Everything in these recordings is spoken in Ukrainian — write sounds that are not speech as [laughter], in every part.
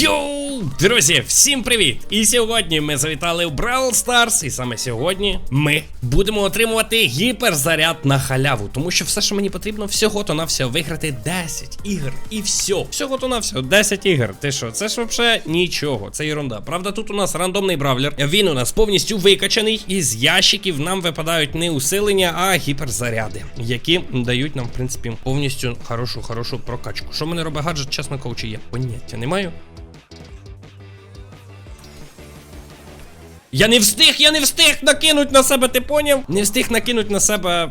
Йоу! Друзі, всім привіт! І сьогодні ми завітали в Brawl Stars, і саме сьогодні ми будемо отримувати гіперзаряд на халяву. Тому що все, що мені потрібно, всього то на все виграти 10 ігр. І все. Всього то на все 10 ігр. Ти що, це ж взагалі нічого, це ерунда. Правда, тут у нас рандомний бравлер. Він у нас повністю викачаний, і з ящиків нам випадають не усилення, а гіперзаряди, які дають нам, в принципі, повністю хорошу, хорошу прокачку. Що мене робить гаджет, чесно кажучи, я поняття не маю. Я не встиг, я не встиг накинуть на себе, ти поняв? Не встиг накинуть на себе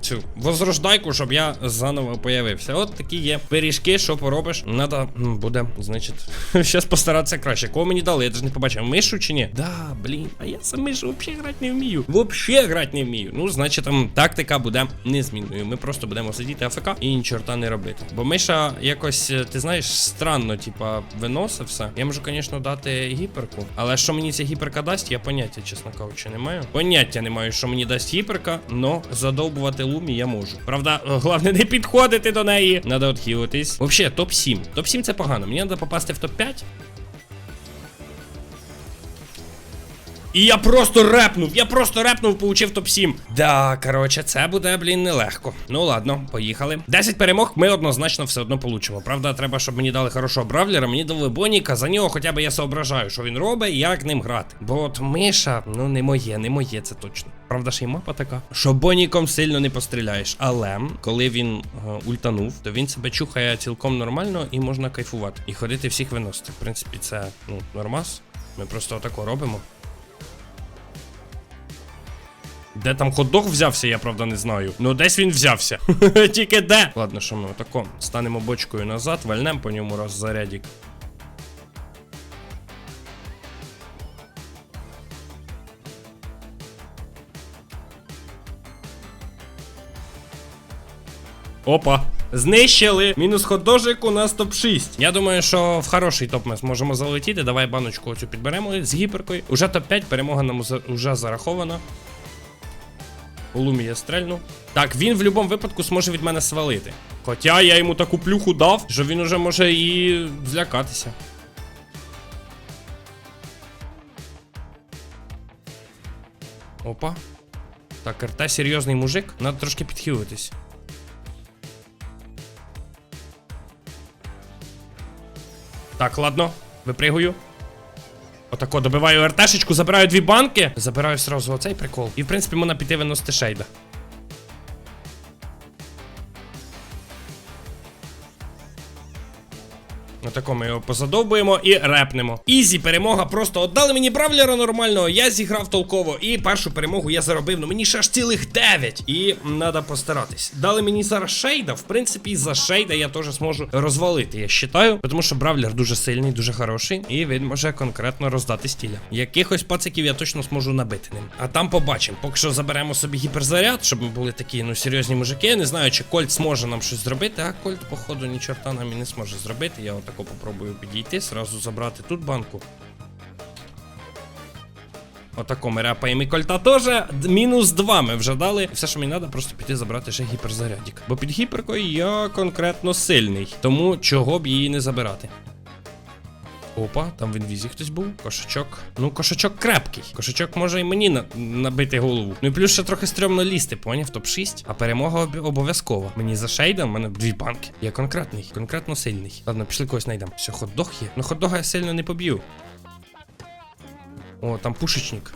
цю возрождайку, щоб я заново появився. От такі є пиріжки, що поробиш. Надо буде, значить, [laughs] щас постаратися краще. Кого мені дали? Я ж не побачив. Мишу чи ні? Да, блін. А я сам мишу взагалі грати не вмію. Вообще грати не вмію. Ну, значить, там тактика буде незмінною. Ми просто будемо сидіти АФК і ні чорта не робити. Бо миша якось, е, ти знаєш, странно, типа, виносить все. Я можу, звісно, дати гіперку. Але що мені ця гіперка дасть, я поняття, чесно кажучи, не маю. Поняття не маю, що мені дасть гіперка, но задовбувати лумі я можу. Правда, головне не підходити до неї. Надо отхилитись. Взагалі, топ-7. Топ-7 це погано. Мені треба попасти в топ-5. І я просто репнув, я просто репнув, получив топ-7. Да, коротше, це буде, блін, нелегко. Ну ладно, поїхали. 10 перемог ми однозначно все одно получимо. Правда, треба, щоб мені дали хорошого бравлера, мені дали Боніка, за нього хоча б я соображаю, що він робить і як ним грати. Бо от Миша, ну не моє, не моє, це точно. Правда, ще й мапа така, що Боніком сильно не постріляєш. Але коли він е, ультанув, то він себе чухає цілком нормально і можна кайфувати. І ходити всіх виносити. В принципі, це ну, нормас. Ми просто отако робимо. Де там хот-дог взявся, я правда не знаю. Ну десь він взявся. [laughs] Тільки де. Ладно, що ми отако станемо бочкою назад, вальнем по ньому раз зарядік. Опа. Знищили. Мінус ходожик у нас топ-6. Я думаю, що в хороший топ ми зможемо залетіти. Давай баночку оцю підберемо з гіперкою. Уже топ-5, перемога нам уже- зарахована. У Лумі я стрельну. Так, він в будь-якому випадку зможе від мене свалити. Хоча я йому таку плюху дав, що він уже може і злякатися. Опа. Так, РТ серйозний мужик. Надо трошки підхилитись. Так, ладно, випригую. Отако, добиваю РТшечку, забираю дві банки. Забираю сразу оцей прикол. І в принципі можна піти виносити шейда. Отако ми його позадовбуємо і репнемо. Ізі перемога. Просто отдали мені бравлера нормального. Я зіграв толково. І першу перемогу я заробив. Ну мені ще аж цілих 9. І треба постаратись. Дали мені зараз шейда. В принципі, за шейда я теж зможу розвалити. Я вважаю. Тому що бравлер дуже сильний, дуже хороший. І він може конкретно роздати стіля. Якихось пациків я точно зможу набити ним. А там побачимо. Поки що заберемо собі гіперзаряд, щоб ми були такі, ну, серйозні мужики. Я не знаю, чи Кольт зможе нам щось зробити, а Кольт, походу, ні чорта нам і не зможе зробити. Я отако попробую підійти, сразу забрати тут банку. Отако ми репаємо і кольта теж. Мінус 2 ми вже дали. Все, що мені треба, просто піти забрати ще гіперзарядик. Бо під гіперкою я конкретно сильний. Тому чого б її не забирати. Опа, там в інвізі хтось був. Кошачок. Ну, кошачок крепкий. Кошачок може і мені на- набити голову. Ну і плюс ще трохи стрьомно лізти, поняв? Топ-6. А перемога об- обов'язкова. Мені за шейдом, в мене дві банки. Я конкретний, конкретно сильний. Ладно, пішли когось знайдемо. Все, хот-дог є. Ну хот-дога я сильно не поб'ю. О, там пушечник.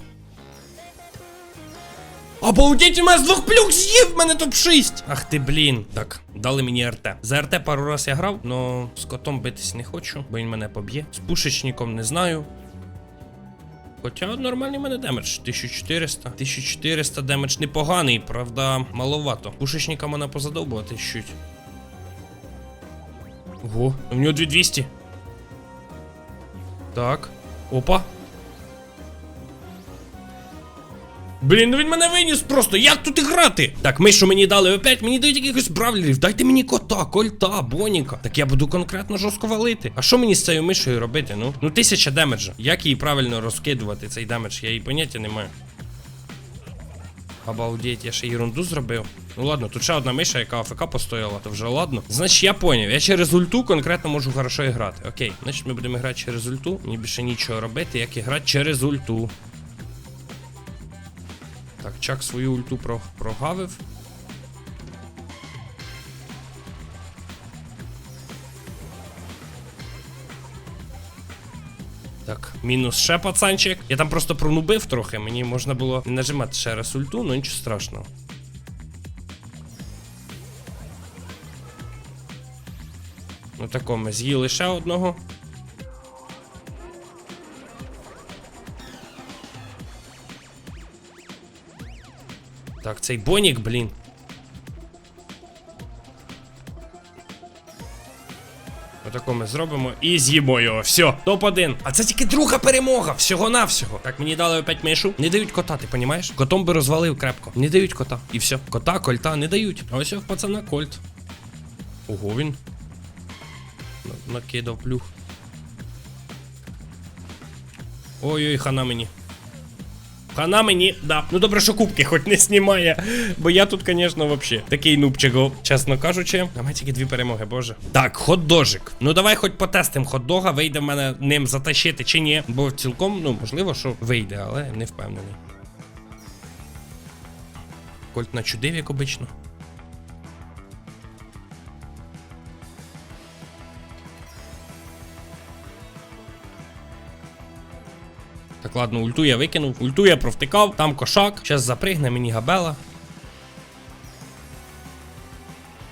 Обалдеть, у мене з двох плюх з'їв, в мене топ-6. Ах ти, блін. Так, дали мені РТ. За РТ пару раз я грав, но з котом битись не хочу, бо він мене поб'є. З пушечником не знаю. Хоча нормальний мене демедж. 1400. 1400 демедж непоганий, правда, маловато. Пушечника мене позадовбувати чуть. Ого, у нього 2200. Так. Опа. Блін, ну він мене виніс просто. Як тут грати? Так, ми що мені дали опять? Мені дають якихось бравлерів. Дайте мені кота, кольта, боніка. Так я буду конкретно жорстко валити. А що мені з цією мишею робити? Ну, ну тисяча демеджа. Як її правильно розкидувати, цей демедж? Я її поняття не маю. Обалдеть, я ще ерунду зробив. Ну ладно, тут ще одна миша, яка АФК постояла, то вже ладно. Значить, я поняв, я через ульту конкретно можу хорошо грати. Окей, значить ми будемо грати через ульту. Мені більше нічого робити, як і грати через ульту. Так, чак свою ульту прогавив. Так, мінус ще пацанчик. Я там просто пронубив трохи, мені можна було не нажимати ще раз ульту, ну нічого страшного. Ну тако, ми з'їли ще одного. Цей бонік, блін. Отако ми зробимо і з'їмо його. Все, топ-1. А це тільки друга перемога. Всього-навсього. Так, мені дали опять мишу. Не дають кота, ти понімаєш? Котом би розвалив крепко. Не дають кота. І все. Кота, кольта не дають. А ось в пацана кольт. Ого, він. На- Накидав плюх. Ой-ой, хана мені. Хана мені, да. Ну добре, що кубки хоч не знімає. Бо я тут, звісно, вообще такий нубчик, чесно кажучи. Давай тільки дві перемоги, боже. Так, хот-дожик. Ну давай хоч потестим хот-дога, вийде в мене ним затащити чи ні. Бо цілком, ну, можливо, що вийде, але не впевнений. Кольт на чудив, як обично. Так, ладно, ульту я викинув. Ульту я провтикав, там кошак. Щас запригне мені габела.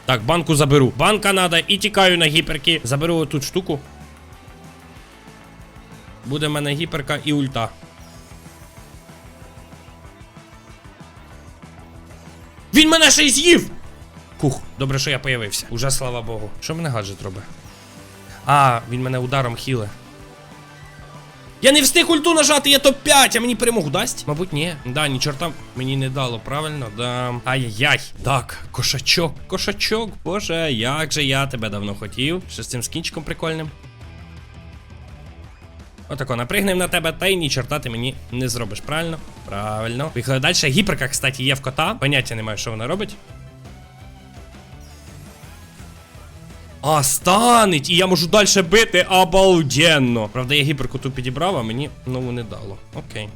Так, банку заберу. Банка надо і тікаю на гіперки. Заберу отут штуку. Буде в мене гіперка і ульта. Він мене ще й з'їв! Кух, добре, що я появився. Уже слава Богу. Що мене гаджет робить? А, він мене ударом хіле. Я не встиг ульту нажати, я топ-5, а мені перемогу дасть? Мабуть, ні. Да, ні чорта мені не дало, правильно? Да. Ай-яй-яй. Так, кошачок, кошачок, боже, як же я тебе давно хотів. Що з цим скінчиком прикольним. Отако, напригнем на тебе, та й ні чорта ти мені не зробиш, правильно? Правильно. Поїхали далі. Гіперка, кстати, є в кота. Поняття немає, що вона робить. А, станеть! І я можу далі бити обалденно. Правда, я гіперку ту підібрав, а мені нову не дало. Окей.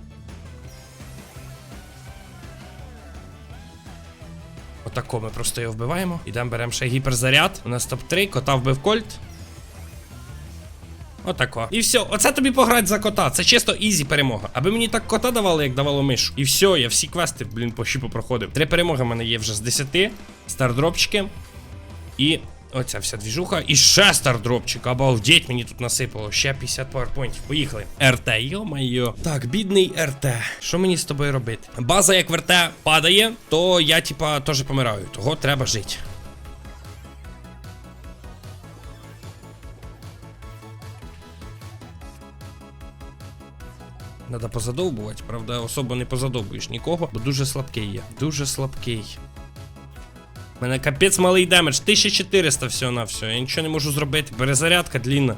Отако ми просто його вбиваємо. Ідемо беремо ще гіперзаряд. У нас топ-3, кота вбив кольт. Отако. І все, оце тобі пограти за кота. Це чисто ізі перемога. Аби мені так кота давали, як давало мишу. І все, я всі квести, блін, по щіпу проходив. Три перемоги в мене є вже з 10. Стардропчики. І оця вся двіжуха. І ще стардропчик. Обалдеть, мені тут насипало. Ще 50 пауерпойнтів. Поїхали. РТ, йо-майо. Так, бідний РТ. Що мені з тобою робити? База, як в РТ падає, то я, типа, теж помираю. Того треба жити. Надо позадовбувати, правда, особо не позадовбуєш нікого, бо дуже слабкий є. Дуже слабкий. У мене капець малий демедж, 1400 всього на все. Я нічого не можу зробити. Перезарядка длінна.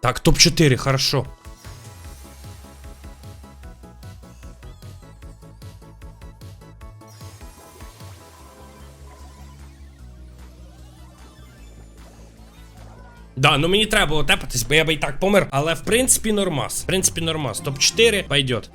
Так, топ-4, хорошо. Да, ну мені треба було тепатись, бо я би і так помер. Але в принципі нормас. В принципі, нормас. Топ-4 пойдет.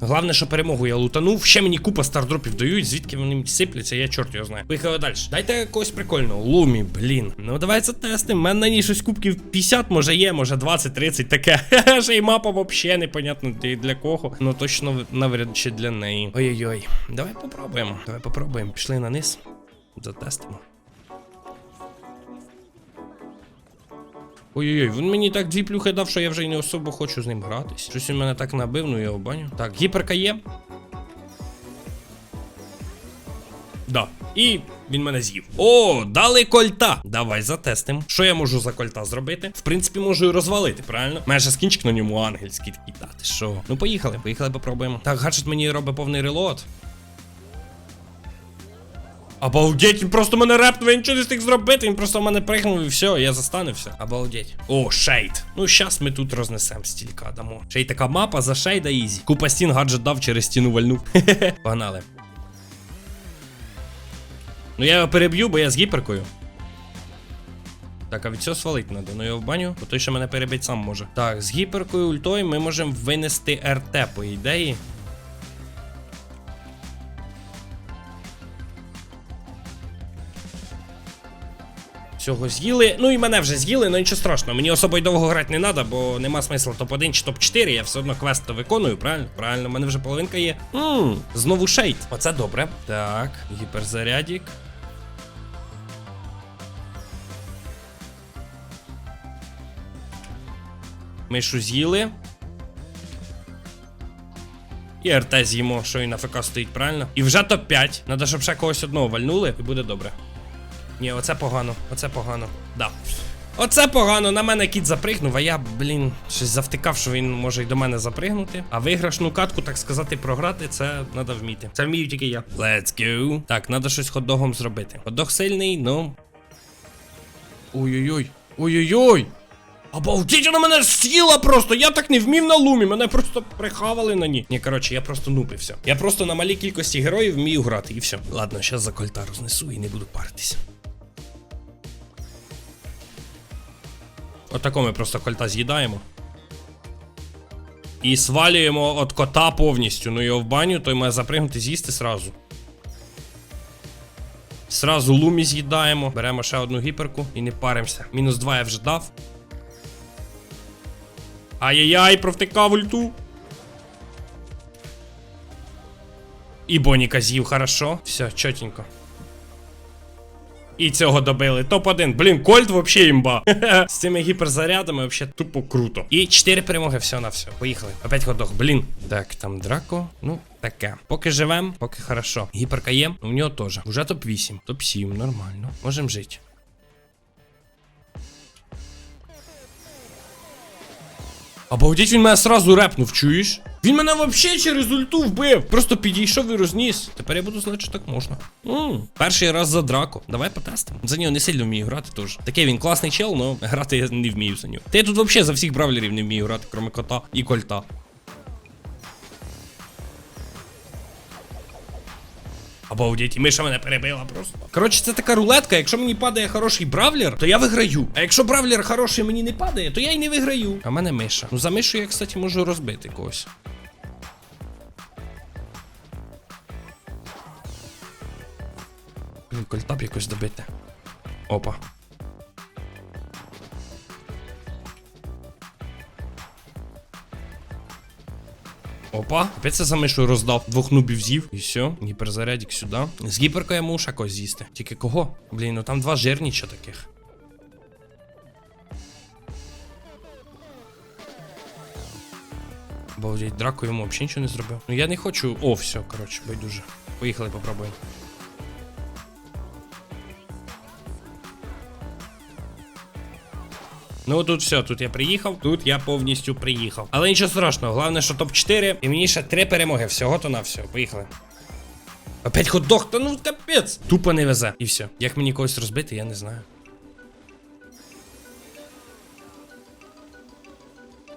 Головне, що перемогу я лутанув. Ще мені купа стардропів дають, звідки вони сипляться, я чорт його знаю. Поїхали далі. Дайте когось прикольного. Лумі, блін. Ну давай це тестим. У мене на ній щось кубків 50, може є, може 20-30 таке. [laughs] Ще й мапа взагалі непонятно для кого. Ну точно навряд чи для неї. Ой-ой-ой. Давай попробуємо. Давай попробуємо. Пішли на низ. Затестимо. Ой-ой-ой, він мені так дві плюхи дав, що я вже й не особо хочу з ним гратись. Щось він мене так набив, ну я в баню. Так, гіперка є. Да. І він мене з'їв. О, дали кольта. Давай затестим. Що я можу за кольта зробити? В принципі, можу і розвалити, правильно? Майже скінчик на ньому ангельський такий. Та що? Ну поїхали, поїхали, попробуємо. Так, гаджет мені робить повний релот. Обалдеть, він просто мене репнув, я нічого не встиг зробити, він просто в мене пригнув і все, я застанився. Обалдеть. О, шейд. Ну, щас ми тут рознесемо стілька дамо. Ще й така мапа за шейда ізі. Купа стін гаджет дав через стіну вальнув. Хе-хе. [laughs] Погнали. Ну я його переб'ю, бо я з гіперкою. Так, а від цього свалить надо. Ну його в баню, бо той, що мене перебить сам може. Так, з гіперкою ультою ми можемо винести РТ, по ідеї. Всього з'їли. Ну і мене вже з'їли, ну нічого страшного. Мені особо й довго грати не треба, бо нема смисла топ-1 чи топ-4. Я все одно квест то виконую, правильно? Правильно, в мене вже половинка є. Ммм, знову шейд. Оце добре. Так, гіперзарядік. Мишу з'їли. І РТ з'їмо, що і на ФК стоїть, правильно? І вже топ-5. Надо, щоб ще когось одного вальнули, і буде добре. Ні, оце погано, оце погано. Да. Оце погано, на мене кіт запригнув, а я, блін, щось завтикав, що він може й до мене запригнути. А виграшну катку, так сказати, програти, це треба вміти. Це вмію тільки я. Let's go. Так, треба щось хот-догом зробити. Хот-дог сильний, ну. Ой-ой-ой. Ой-ой-ой. Обалдіть, вона мене з'їла просто. Я так не вмів на лумі, мене просто прихавали на ній. Ні, коротше, я просто все. Я просто на малій кількості героїв вмію грати і все. Ладно, зараз за кольта рознесу і не буду паритися. Отако ми просто кольта з'їдаємо. І свалюємо от кота повністю. Ну його в баню, той має запригнути з'їсти сразу. Сразу лумі з'їдаємо. Беремо ще одну гіперку і не паримося. Мінус 2 я вже дав. Ай-яй-яй, провтикав ульту. І Боніка з'їв, хорошо. Все, чотенько. І цього добили. Топ-1. Блін, Кольт вообще імба. [laughs] З цими гіперзарядами вообще тупо круто. І 4 перемоги, все на все. Поїхали. Опять ходох, блін. Так, там драко. Ну, таке. Поки живем, поки хорошо. Гіперка є, у нього теж. Уже топ-8. Топ-7, нормально. Можем жити. Обалдеть, він мене сразу репнув, чуєш? Він мене вообще через ульту вбив. Просто підійшов і розніс. Тепер я буду знати, що так можна. м перший раз за драку. Давай потестимо. За нього не сильно вмію грати теж. Такий він класний чел, але грати я не вмію за нього. Та я тут взагалі за всіх бравлерів не вмію грати, крім кота і кольта. Обалдеть, і Миша мене перебила просто. Коротше, це така рулетка. Якщо мені падає хороший бравлер, то я виграю. А якщо бравлер хороший мені не падає, то я й не виграю. А мене Миша. Ну за Мишу я, кстати, можу розбити когось. Кольтап якось добити. Опа. Опа, опять це за мишу роздав. Двох нубів з'їв. І все, гіперзарядик сюди. З гіперкою я можу ще з'їсти. Тільки кого? Блін, ну там два жирніча таких. Обалдеть, драку йому взагалі нічого не зробив. Ну я не хочу. О, все, коротше, байдуже. Поїхали, попробуємо. Ну тут все, тут я приїхав, тут я повністю приїхав. Але нічого страшного, головне, що топ-4, і мені ще три перемоги. Всього то на все. Поїхали. Опять хот-дог, та ну капець. Тупо не везе. І все. Як мені когось розбити, я не знаю.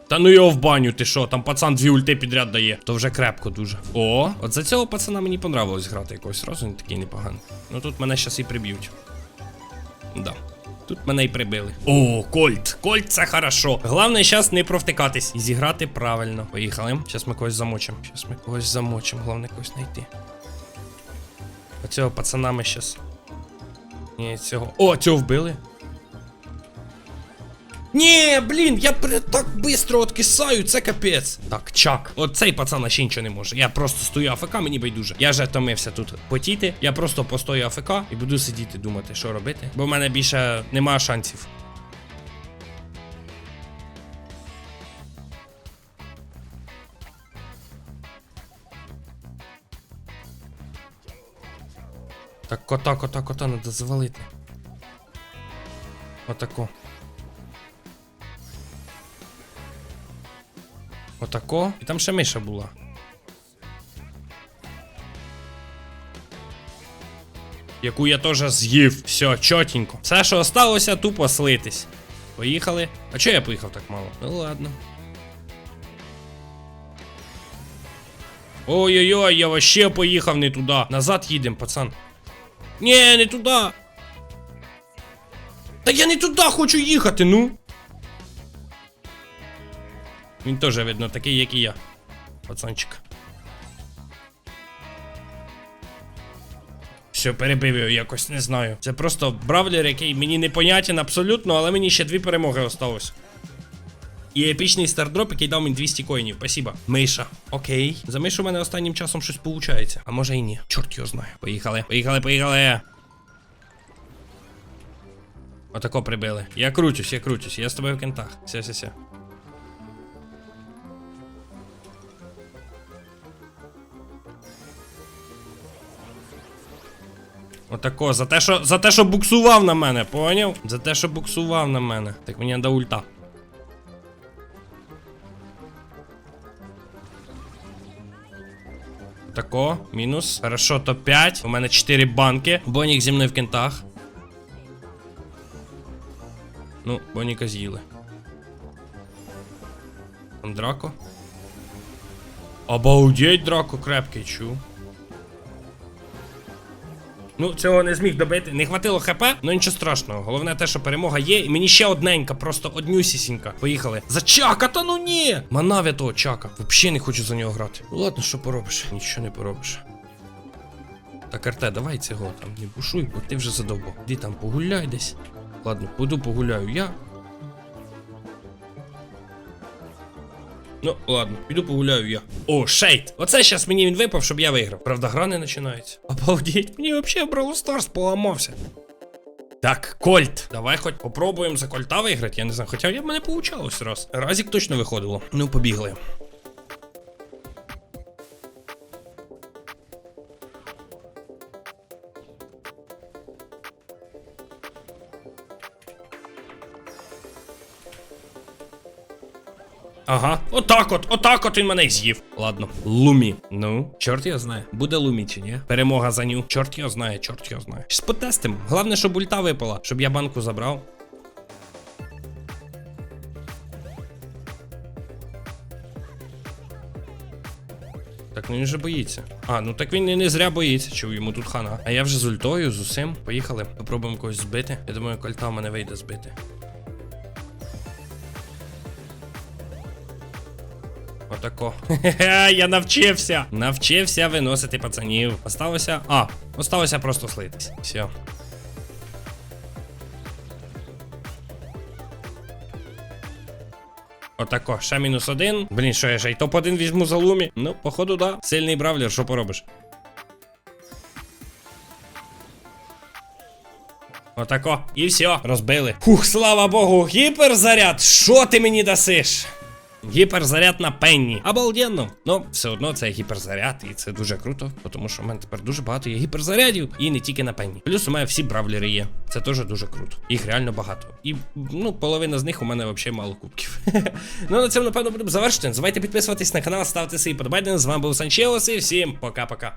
Та ну його в баню, ти що, там пацан дві ульти підряд дає. То вже крепко дуже. О, от за цього пацана мені понравилось грати якогось разу, він такий непоганий. Ну тут мене щас і приб'ють. Да. Тут мене й прибили. О, Кольт. Кольт це хорошо. Головне зараз не провтикатись і зіграти правильно. Поїхали. Зараз ми когось замочимо. Зараз ми когось замочимо. Головне когось знайти. Оцього пацана ми щас. Ні, цього. О, цього вбили. Ні, блін, я так швидко откисаю, це капець. Так, чак. От цей пацан ще нічого не може. Я просто стою АФК, мені байдуже. Я вже томився тут потіти. Я просто постою АФК і буду сидіти думати, що робити. Бо в мене більше немає шансів. Так, кота, кота, кота, треба завалити. Отако. Отако. І там ще миша була. яку я теж з'їв. Все, чотенько. Все, що осталося, тупо слитись. Поїхали. А чого я поїхав так мало? Ну ладно. Ой-ой-ой, я вообще поїхав не туди. Назад їдем, пацан. Ні, не туди. Та я не туди хочу їхати, ну. Він теж, видно, такий, як і я. Пацанчик. Все, перебив його якось, не знаю. Це просто бравлер, який мені непонятен абсолютно, але мені ще дві перемоги осталось. І епічний стардроп, який дав мені 200 коїнів. Спасибо. Миша. Окей. За мишу в мене останнім часом щось получається. А може і ні. Чорт його знає. Поїхали. Поїхали, поїхали. Отако прибили. Я кручусь, я кручусь. Я з тобою в кентах. Все, все, все. Отако, за те, що за те, що буксував на мене, поняв? За те, що буксував на мене. Так мені треба ульта. Тако, мінус. Хорошо, топ-5. У мене 4 банки. Бонік зі мною в кентах. Ну, Боніка з'їли. Там драко. Обалдеть, драко крепкий, чу. Ну, цього не зміг добити. Не хватило хп, ну нічого страшного. Головне те, що перемога є, і мені ще одненька, просто однюсісінька. Поїхали. За чака, та ну ні! Манав того чака. Взагалі не хочу за нього грати. Ну ладно, що поробиш? Нічого не поробиш. Так, Арте, давай цього там не бушуй, бо ти вже задовбав. Іди там погуляй десь. Ладно, пойду погуляю я. Ну, ладно, піду погуляю я. О, шейт! Оце щас мені він випав, щоб я виграв. Правда, гра не починається. Обалдеть, мені взагалі Brawl Stars поламався. Так, Кольт. Давай хоч попробуємо за кольта виграти, я не знаю. Хоча в мене получалось раз. Разік точно виходило. Ну, побігли. Ага, отак от, отак от він мене й з'їв. Ладно, Лумі. Ну, чорт його знає. Буде Лумі чи ні? Перемога за ню. Чорт його знає, чорт його знає. Щас потестимо. Головне, щоб ульта випала, щоб я банку забрав. Так, ну він же боїться. А, ну так він і не зря боїться, чув йому тут хана. А я вже з ультою, з усім. Поїхали. Попробуємо когось збити. Я думаю, кольта в мене вийде збити. Отако. Хе-хе, [laughs] я навчився. Навчився виносити пацанів. Осталося. А, осталося просто слитись. Все. Отако, ще мінус один. Блін, що я ще й топ-1 візьму за лумі. Ну, походу, да. Сильний бравлер, що поробиш? Отако. І все, розбили. Фух, слава Богу, гіперзаряд. Що ти мені дасиш? Гіперзаряд на пенні. Обалденно. Ну, все одно це гіперзаряд, і це дуже круто, тому що в мене тепер дуже багато є гіперзарядів, і не тільки на пенні. Плюс у мене всі бравлери є. Це теж дуже круто. Їх реально багато. І ну, половина з них у мене взагалі мало кубків. [laughs] ну на цьому, напевно, будемо завершити. Не забувайте підписуватись на канал, ставити свої подобайки. З вами був Санчеос, і всім пока-пока.